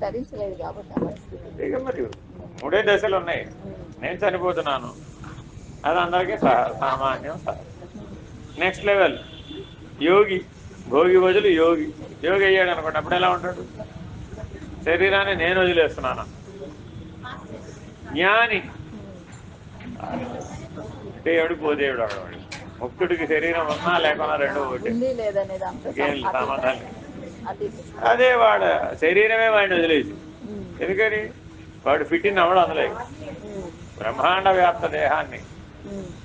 ధరించలేదు కాబట్టి మరి మూడే దశలు ఉన్నాయి. నేను చనిపోతున్నాను. అది అందరికీ సామాన్యం. నెక్స్ట్ లెవెల్ యోగి. భోగి బదులు యోగి. యోగి అయ్యాడు అనుకోండి అప్పుడు ఎలా ఉంటాడు? శరీరాన్ని నేను వదిలేస్తున్నాను? జ్ఞాని. దేవుడు పోదేవుడు అక్కడ ముక్తుడికి శరీరం ఉన్నా లేకున్నా రెండు ఒకటి ఉంది అది వాడు శరీరమే వాడిని వదిలేసి. ఎందుకని? వాడు ఫిట్టింగ్ అవ్వడం అందులో బ్రహ్మాండ వ్యాప్త దేహాన్ని.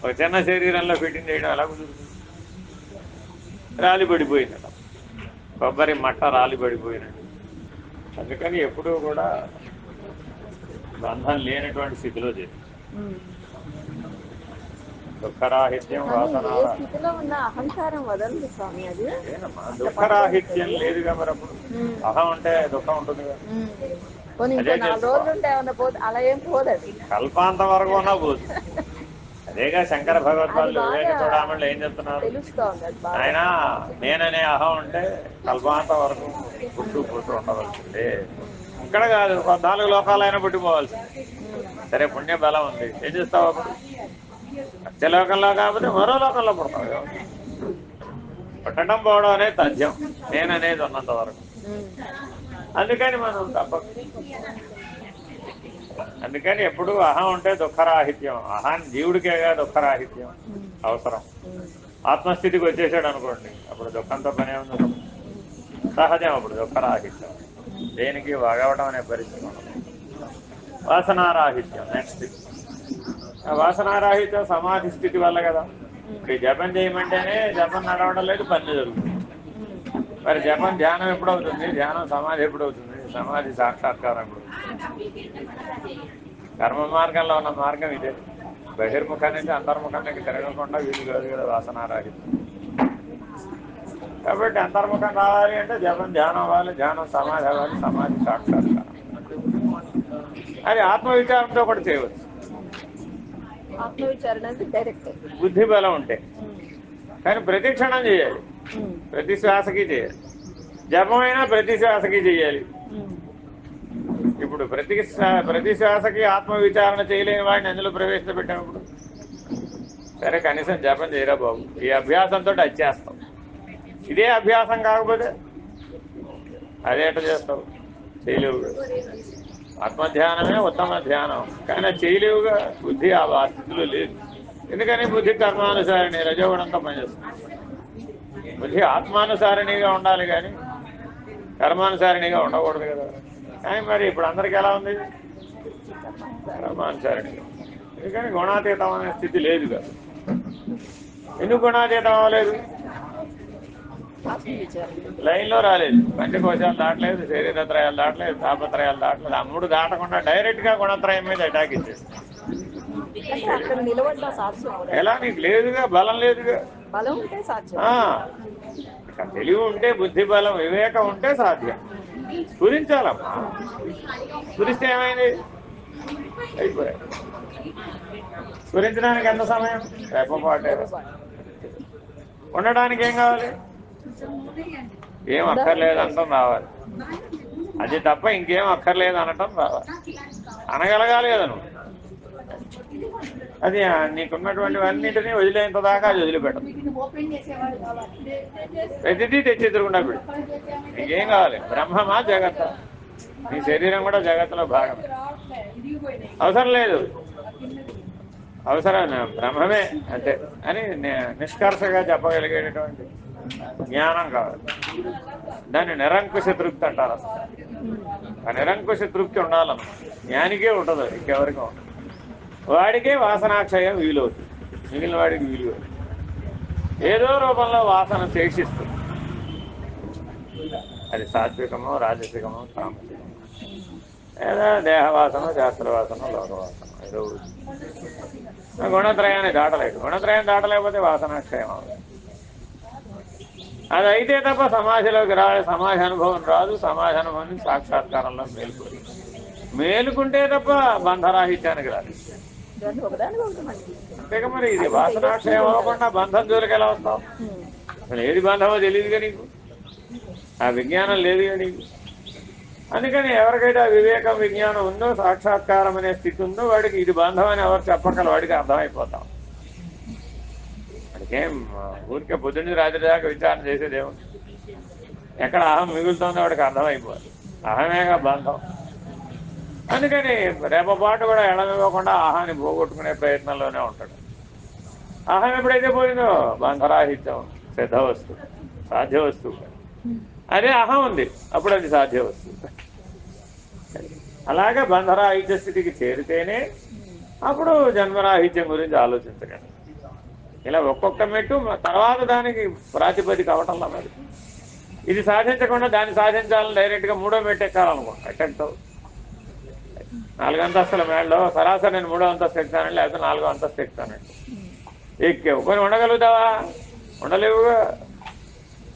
ఒక చిన్న శరీరంలో ఫిట్టింగ్ చేయడం ఎలా కుదురుతుంది? రాలి పడిపోయిందట కొబ్బరి మట్ట రాలి పడిపోయినట్టు. అందుకని ఎప్పుడూ కూడా బంధం లేనటువంటి స్థితిలో చేయాలి దుఃఖరాహిత్యం వాసన స్థితిలో ఉన్న అహంకారం వదలదు స్వామి అది. దుఃఖరాహిత్యం లేదుగా మరి అప్పుడు అహం అంటే దుఃఖం ఉంటుంది అలా ఏం పోదు కల్పాంత వరకు ఉన్నా పోదు. అదేగా శంకర బాగా వివేక చూడమని ఏం చెప్తున్నారు? ఆయన నేననే అహం ఉంటే కల్పాంత వరకు పుట్టు పుట్టు ఉండవలసిందే. ఇక్కడ కాదు ఒక నాలుగు లోకాలైనా పుట్టిపోవాల్సింది. సరే పుణ్య బలం ఉంది. ఏం చేస్తావు అప్పుడు? సత్యలోకంలో కాకపోతే మరో లోకంలో పుడతావు పుట్టడం పోవడం అనేది తథ్యం. నేననేది ఉన్నంత వరకు. అందుకని మనం తప్పక అందుకని ఎప్పుడు అహం ఉంటే దుఃఖరాహిత్యం. అహాన్ జీవుడికేగా దుఃఖరాహిత్యం అవసరం. ఆత్మస్థితికి వచ్చేసాడు అనుకోండి అప్పుడు దుఃఖంతో పనే ఉంది సహజం అప్పుడు దుఃఖరాహిత్యం. దేనికి వాగవడం అనే పరిస్థితి ఉండదు. వాసనారాహిత్యం నెక్స్ట్ వాసనారాహిత సమాధి స్థితి వల్ల కదా. ఈ జపం చేయమంటేనే జపం నడవడం లేదు పని జరుగుతుంది. మరి జపం ధ్యానం ఎప్పుడవుతుంది? ధ్యానం సమాధి ఎప్పుడవుతుంది? సమాధి సాక్షాత్కారం ఎప్పుడు? కర్మ మార్గంలో ఉన్న మార్గం ఇదే. బహిర్ముఖం నుంచి అంతర్ముఖానికి తిరగకుండా వీలు కాదు కదా వాసనారాహిత్యం. కాబట్టి అంతర్ముఖం రావాలి అంటే జపం ధ్యానం అవ్వాలి ధ్యానం సమాధి అవ్వాలి సమాధి సాక్షాత్కారం అది ఆత్మవిచారంతో కూడా చేయవచ్చు. ఆత్మవిచారణ డైరెక్ట్ బుద్ధి బలం ఉంటే. కానీ ప్రతి క్షణం చేయాలి. ప్రతి శ్వాసకి చేయాలి. జపమైనా ప్రతి శ్వాసకి చేయాలి. ఇప్పుడు ప్రతి ప్రతి శ్వాసకి ఆత్మ విచారణ చేయలేని వాడిని అందులో ప్రవేశపెట్టినప్పుడు సరే కనీసం జపం చేయరా బాబు. ఈ అభ్యాసంతో వచ్చేస్తాం ఇదే అభ్యాసం కాకపోతే అదేట చేస్తావు? చేయలేవు ఆత్మధ్యానమే ఉత్తమ ధ్యానం. కానీ అది చేయలేవుగా బుద్ధి ఆ స్థితిలో లేదు. ఎందుకని బుద్ధి కర్మానుసారిణి రజోగుణంతో పనిచేస్తుంది. బుద్ధి ఆత్మానుసారిణిగా ఉండాలి కానీ కర్మానుసారిణిగా ఉండకూడదు కదా. కానీ మరి ఇప్పుడు అందరికి ఎలా ఉంది? కర్మానుసారిణిగా ఎందుకని గుణాతీతం అనే స్థితి లేదు కదా. ఎందుకు గుణాతీతం అవ్వలేదు లైన్లో రాలేదు. పంచకోశాలు దాటలేదు శరీరత్రయాలు దాటలేదు తాపత్రయాలు దాటలేదు. ఆ మూడు దాటకుండా డైరెక్ట్గా గుణత్రయం మీద అటాక్ అవుతుంది. ఎలా? నీకు లేదుగా బలం లేదుగా. తెలివి ఉంటే బుద్ధి బలం వివేకం ఉంటే సాధ్యం. స్ఫురించాలమ్మా స్ఫురిస్తే ఏమైంది? అయిపోయాయి. స్ఫురించడానికి ఎంత సమయం? రెప్పపాటే ఉండడానికి ఏం కావాలి? ఏం అక్కర్లేదు అనటం రావాలి. అది తప్ప ఇంకేం అక్కర్లేదు అనటం రావాలి. అనగలగాలి కదా నువ్వు. అది ఆ, నీకున్నటువంటివన్నింటినీ వదిలేంత దాకా అది వదిలిపెట్టదు ప్రతిదీ తెచ్చి పెడు నీకేం కావాలి? బ్రహ్మమా జగత్త? నీ శరీరం కూడా జగత్తులో భాగం. అవసరం లేదు. అవసరం బ్రహ్మమే అంతే. అని నిష్కర్షగా చెప్పగలిగేటటువంటి జ్ఞానం కావాలి దాన్ని నిరంకుశ తృప్తి అంటారు అసలు. ఆ నిరంకుశ తృప్తి ఉండాలన్న జ్ఞానికే ఉండదు ఇంకెవరికి ఉండదు. వాడికే వాసనాక్షయం వీలవుతుంది. మిగిలిన వాడికి వీలు ఏదో రూపంలో వాసన శేషిస్తుంది. అది సాత్వికమో రాజసికమో తామసికమో లేదా దేహవాసన శాస్త్రవాసన లోకవాసన ఏదో గుణత్రయాన్ని దాటలేదు. గుణత్రయం దాటలేకపోతే వాసనాక్షయం అవుతుంది అది అయితే తప్ప సమాధిలోకి రా సమాధి అనుభవం రాదు. సమాధి అనుభవం సాక్షాత్కారంలో మేలుకోదు మేలుకుంటే తప్ప బంధరాహిత్యానికి రాదు. అంతేగా మరి ఇది వాసనాక్షయం అవ్వకుండా బంధం జోలికి ఎలా వస్తావు. అసలు ఏది బంధమో తెలియదుగా నీకు? ఆ విజ్ఞానం లేదుగా నీకు? అందుకని ఎవరికైతే ఆ వివేకం విజ్ఞానం ఉందో సాక్షాత్కారం అనే స్థితి ఉందో వాడికి ఇది బంధం అని ఎవరు చెప్పగల వాడికి అర్థమైపోతాం. ఏం ఊరికే పొద్దున్న రాత్రి దాకా విచారణ చేసేదేమో ఎక్కడ అహం మిగులుతుందో వాడికి అర్థమైపోదు. అహమేగా బంధం. అందుకని రేపపాటు కూడా ఎడమివ్వకుండా ఆహాన్ని పోగొట్టుకునే ప్రయత్నంలోనే ఉంటాడు. అహం ఎప్పుడైతే పోయిందో? బంధరాహిత్యం సిద్ధ వస్తువు సాధ్య వస్తువు అదే అహం ఉంది. అప్పుడు అది సాధ్య వస్తువు అలాగే బంధరాహిత్య స్థితికి చేరితేనే అప్పుడు జన్మరాహిత్యం గురించి ఆలోచించగలం. ఇలా ఒక్కొక్క మెట్టు తర్వాత దానికి ప్రాతిపదిక అవటంలా మరి. ఇది సాధించకుండా దాన్ని సాధించాలని డైరెక్ట్గా మూడో మెట్టు ఎక్కాలనుకో ఎట్టెక్తావు నాలుగంతస్తుల మేడలో సరాసరి నేను మూడో అంతస్తు ఎక్కుతానండి లేకపోతే నాలుగో అంతస్తు ఎక్కుతానండి ఎక్కావు. కొన్ని ఉండగలుగుతావా? ఉండలేవుగా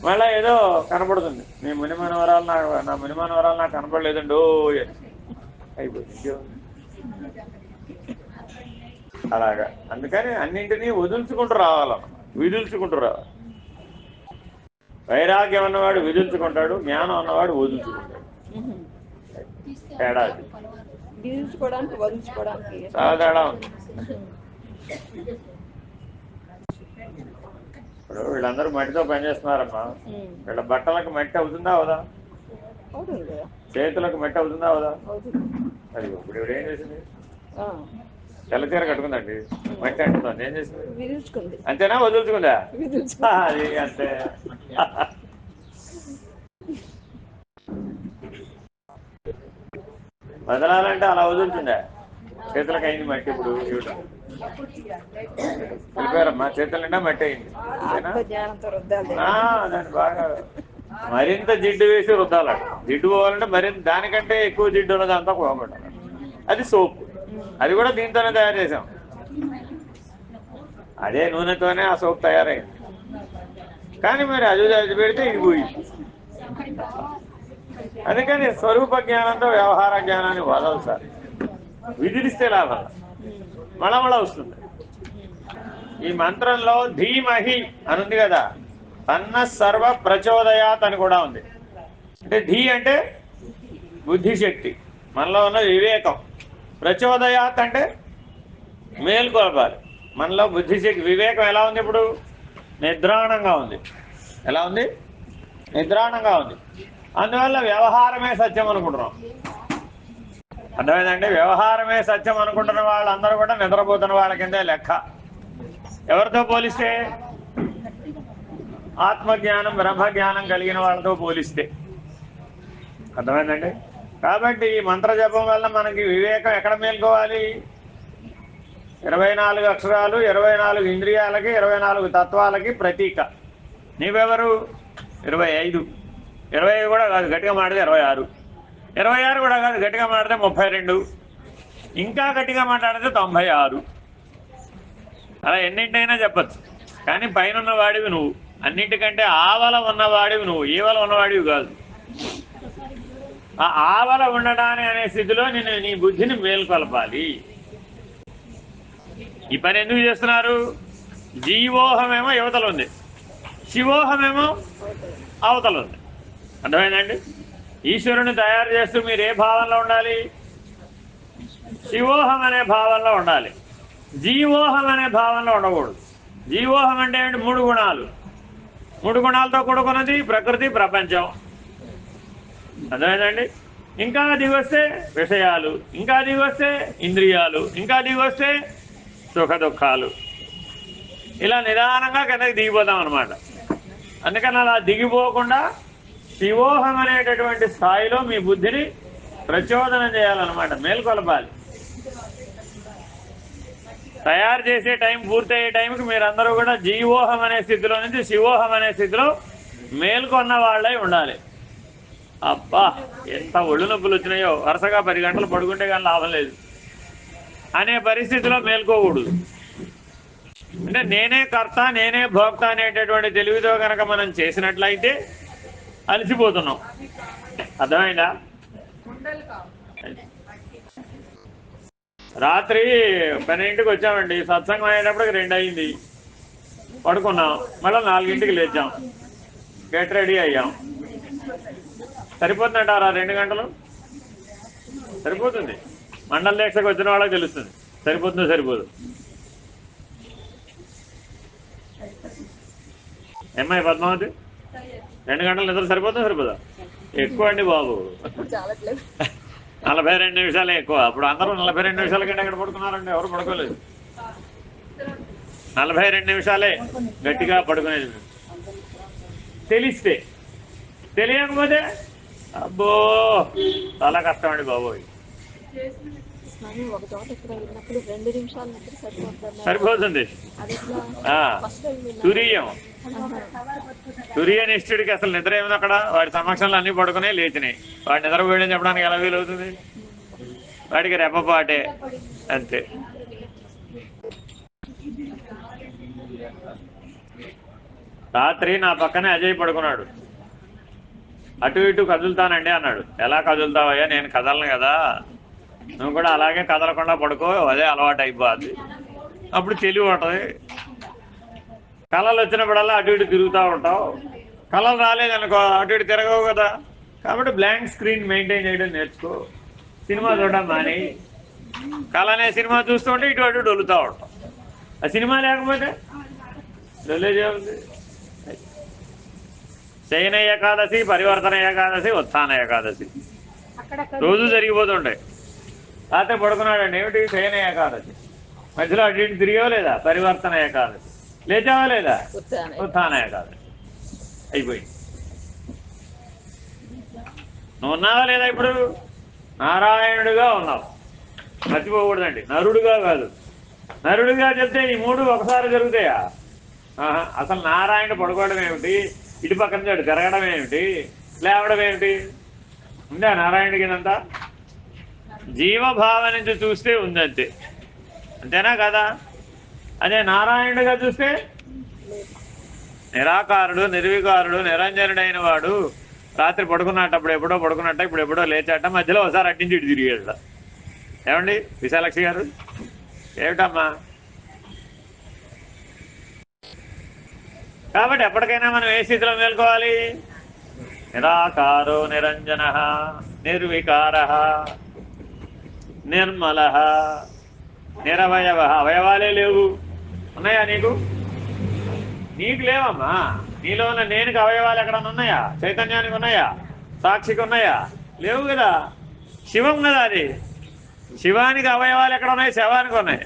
మళ్ళీ ఏదో కనపడుతుంది. మీ మునిమనవరాలు నాకు నా మునిమనవరాలు నాకు కనపడలేదండి ఓ అని. అయిపోయింది. అలాగా. అందుకని అన్నింటినీ వదులుచుకుంటూ రావాలన్నమాట విదుల్చుకుంటూ రావాలి వైరాగ్యం అన్నవాడు విదుల్చుకుంటాడు జ్ఞానం అన్నవాడు వదులుచుకుంటాడు. తేడా చాలా తేడా ఉంది. ఇప్పుడు వీళ్ళందరూ మట్టితో పనిచేస్తున్నారమ్మా వీళ్ళ బట్టలకు మట్టి అవుతుందా అవదా? చేతులకు మట్టి అవుతుందా అవదా? అది ఇప్పుడు ఇవిడ ఏం చేసింది ఆ, తెల్ల చీర కట్టుకుందండి. మట్టి అంటున్నాను ఏం చేసింది అంతేనా? వదులుచుకుందా? అది అంతే. వదలాలంటే అలా వదులుతుందా? చేతులకు అయింది మట్టి ఇప్పుడు. వెళ్ళిపోయారమ్మా చేతుల నిండా మట్టి అయింది. దాన్ని బాగా మరింత జిడ్డు వేసి రుద్దాలట. జిడ్డు పోవాలంటే మరింత దానికంటే ఎక్కువ జిడ్డు ఉన్నది అంతా పోగొట్టాలి అది సోప్. అది కూడా దీంతోనే తయారు చేసాం అదే నూనెతోనే ఆ సోప్ తయారైంది. కానీ మరి అజుజాజు పెడితే ఇది పోయి. అందుకని స్వరూప జ్ఞానంతో వ్యవహార జ్ఞానాన్ని వదలసాలి విధిస్తే లాభం. మళమళ వస్తుంది. ఈ మంత్రంలో ధీమహి అని ఉంది కదా తన్న సర్వ ప్రచోదయాత్ అని కూడా ఉంది. అంటే ధీ అంటే బుద్ధిశక్తి. మనలో ఉన్న వివేకం. ప్రచోదయాత్ అంటే మేల్కొలపాలి. మనలో బుద్ధిశక్తి వివేకం ఎలా ఉంది ఇప్పుడు? నిద్రాణంగా ఉంది. ఎలా ఉంది? నిద్రాణంగా ఉంది. అందువల్ల వ్యవహారమే సత్యం అనుకుంటున్నాం. అర్థమైందండి? వ్యవహారమే సత్యం అనుకుంటున్న వాళ్ళందరూ కూడా నిద్రపోతున్న వాళ్ళ కిందే లెక్క. ఎవరితో పోలిస్తే? ఆత్మజ్ఞానం బ్రహ్మజ్ఞానం కలిగిన వాళ్ళతో పోలిస్తే. అర్థమైందండి? కాబట్టి ఈ మంత్ర జపం వల్ల మనకి వివేకం ఎక్కడ మేల్కోవాలి? ఇరవై నాలుగు అక్షరాలు ఇరవై నాలుగు ఇంద్రియాలకి ఇరవై నాలుగు తత్వాలకి ప్రతీక. నీవెవరు? ఇరవై ఐదు. ఇరవై ఐదు కూడా కాదు గట్టిగా మాడితే ఇరవై ఆరు. ఇరవై ఆరు కూడా కాదు గట్టిగా మాడితే ముప్పై రెండు. ఇంకా గట్టిగా మాట్లాడితే తొంభై ఆరు. అలా ఎన్నింటైనా చెప్పచ్చు. కానీ పైన ఉన్నవాడివి నువ్వు. అన్నింటికంటే ఆవల ఉన్నవాడివి నువ్వు. ఈవల ఉన్నవాడివి కాదు. ఆ ఆవల ఉండడానికి అనే స్థితిలో నేను నీ బుద్ధిని మేల్కొల్పాలి. ఈ పని ఎందుకు చేస్తున్నారు? జీవోహమేమో యువతలు ఉంది. శివోహమేమో అవతలు ఉంది. అర్థమైందండి? ఈశ్వరుని తయారు చేస్తూ మీరు ఏ భావంలో ఉండాలి? శివోహం అనే భావంలో ఉండాలి. జీవోహం అనే భావంలో ఉండకూడదు. జీవోహం అంటే మూడు గుణాలు. మూడు గుణాలతో కూడుకున్నది ప్రకృతి ప్రపంచం. అర్థమైందండి? ఇంకా దిగొస్తే విషయాలు ఇంకా దిగొస్తే ఇంద్రియాలు ఇంకా దిగొస్తే సుఖ దుఃఖాలు ఇలా నిదానంగా కిందకి దిగిపోతాం అనమాట అందుకని అలా దిగిపోకుండా శివోహం అనేటటువంటి స్థాయిలో మీ బుద్ధిని ప్రచోదనం చేయాలన్నమాట. మేల్కొలపాలి. తయారు చేసే టైం పూర్తయ్యే టైంకి మీరందరూ కూడా జీవోహం అనే స్థితిలో నుంచి శివోహం అనే స్థితిలో మేల్కొన్న వాళ్ళై ఉండాలి. అబ్బా ఎంత ఒళ్ళు నొప్పులు వచ్చినాయో. వరుసగా పది గంటలు పడుకుంటే కానీ లాభం లేదు. అనే పరిస్థితిలో మేల్కోకూడదు. అంటే నేనే కర్త నేనే భోక్త అనేటటువంటి తెలివితో కనుక మనం చేసినట్లయితే అలసిపోతున్నాం. అర్థమైందా? రాత్రి పన్నెండింటికి వచ్చామండి. సత్సంగం అయ్యేటప్పటికి రెండు అయింది పడుకున్నాం. మళ్ళీ నాలుగింటికి లేచాం. గెట్ రెడీ అయ్యాం. సరిపోతుందంటారా రెండు గంటలు? సరిపోతుంది. మండల దీక్షకు వచ్చిన వాళ్ళకి తెలుస్తుంది. సరిపోతుందో సరిపోదు. ఎంఐ పద్మావతి? రెండు గంటలు నిద్ర సరిపోతుందా సరిపోదా? ఎక్కువ అండి బాబు. నలభై రెండు నిమిషాలే ఎక్కువ. అప్పుడు అందరూ నలభై రెండు నిమిషాల కంటే ఎక్కడ పడుకున్నారండి? ఎవరు పడుకోలేదు. నలభై రెండు నిమిషాలే గట్టిగా పడుకునేది. తెలిస్తే. తెలియకపోతే అబ్బో! చాలా కష్టం అండి బాబోయ్ సరిపోతుంది. తురియం తురియనిష్ఠుడికి అసలు నిద్ర ఏముంది అక్కడ? వాడి సమక్షంలో అన్ని పడుకునే లేచినాయి. వాడి నిద్రపోయాడని చెప్పడానికి ఎలా వీలవుతుంది వాడికి రెప్పపాటే. అంతే. రాత్రి నా పక్కనే అజయ్ పడుకున్నాడు. అటు ఇటు కదులుతానండి అన్నాడు. ఎలా కదులుతావయ్యా? నేను కదలను కదా. నువ్వు కూడా అలాగే కదలకుండా పడుకో అదే అలవాటు అయిపోద్ది అప్పుడు తెలివి ఉంటుంది. కళలు వచ్చినప్పుడల్లా అటు ఇటు తిరుగుతూ ఉంటావు. కళలు రాలేదనుకో అటు ఇటు తిరగవు కదా. కాబట్టి బ్లాంక్ స్క్రీన్ మెయింటైన్ చేయడం నేర్చుకో. సినిమా చూడడం మాని కళనే సినిమా చూస్తుంటే ఇటు అటు డొలుతూ ఉంటాం ఆ సినిమా లేకపోతే డొలేజే ఉంది. శయన ఏకాదశి పరివర్తన ఏకాదశి ఉత్థాన ఏకాదశి. రోజు జరిగిపోతుండే. రాత్రి పడుకున్నాడండి. ఏమిటి? శయన ఏకాదశి. మధ్యలో అటు ఇటు తిరిగావా లేదా? పరివర్తన ఏకాదశి. లేచావా లేదా? ఉత్థాన ఏకాదశి. అయిపోయింది. నువ్వు ఉన్నావా లేదా ఇప్పుడు? నారాయణుడిగా ఉన్నావు. మర్చిపోకూడదండి. నరుడుగా కాదు. నరుడిగా చెప్తే ఈ మూడు ఒకసారి జరుగుతాయా? ఆహా, అసలు నారాయణ పడుకోవడం ఏమిటి? ఇటు పక్కన చూడు తిరగడం ఏమిటి? లేవడం ఏమిటి? ఉందా నారాయణుడికి ఇదంతా జీవభావ నుంచి చూస్తే ఉందంతే. అంతేనా కదా? అదే నారాయణుడిగా చూస్తే నిరాకారుడు నిర్వికారుడు నిరంజనుడైన వాడు రాత్రి పడుకున్నట్టప్పుడు ఎప్పుడో పడుకున్నట్ట ఇప్పుడు ఎప్పుడో లేచాట మధ్యలో ఒకసారి అట్టించి ఇటు తిరిగాడు ఏమండి? విశాలక్షి గారు? ఏమిటమ్మా? కాబట్టి ఎప్పటికైనా మనం ఏ స్థితిలో మేల్కోవాలి? నిరాకారో నిరంజన నిర్వికార నిర్మల నిరవయవ. అవయవాలే లేవు. ఉన్నాయా నీకు? నీకు లేవమ్మా. నీలో ఉన్న నేనుకి అవయవాలు ఎక్కడన్నా ఉన్నాయా? చైతన్యానికి ఉన్నాయా? సాక్షికి ఉన్నాయా? లేవు కదా. శివం కదా అది. శివానికి అవయవాలు ఎక్కడ ఉన్నాయి? శవానికి ఉన్నాయి.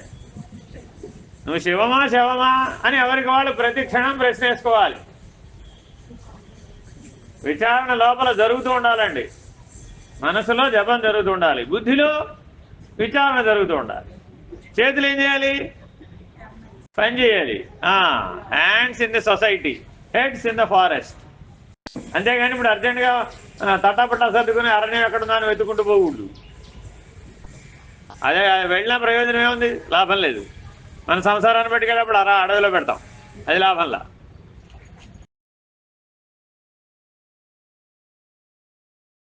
నువ్వు శివమా శవమా అని ఎవరికి వాళ్ళు ప్రతి క్షణం ప్రశ్న వేసుకోవాలి విచారణ లోపల జరుగుతూ ఉండాలండి. మనసులో జపం జరుగుతూ ఉండాలి. బుద్ధిలో విచారణ జరుగుతూ ఉండాలి. చేతులు ఏం చేయాలి? పని చేయాలి. Hands in the society heads in the forest అంతేగాని ఇప్పుడు అర్జెంటుగా తట్టాపట్టా సర్దుకుని అరణ్యం ఎక్కడుందా అని వెతుకుంటూ పోకూడదు. అదే వెళ్ళిన ప్రయోజనం ఏముంది లాభం లేదు. మన సంసారాన్ని పెట్టుకెళ్ళినప్పుడు అలా అడవిలో పెడతాం. అది లాభంలా.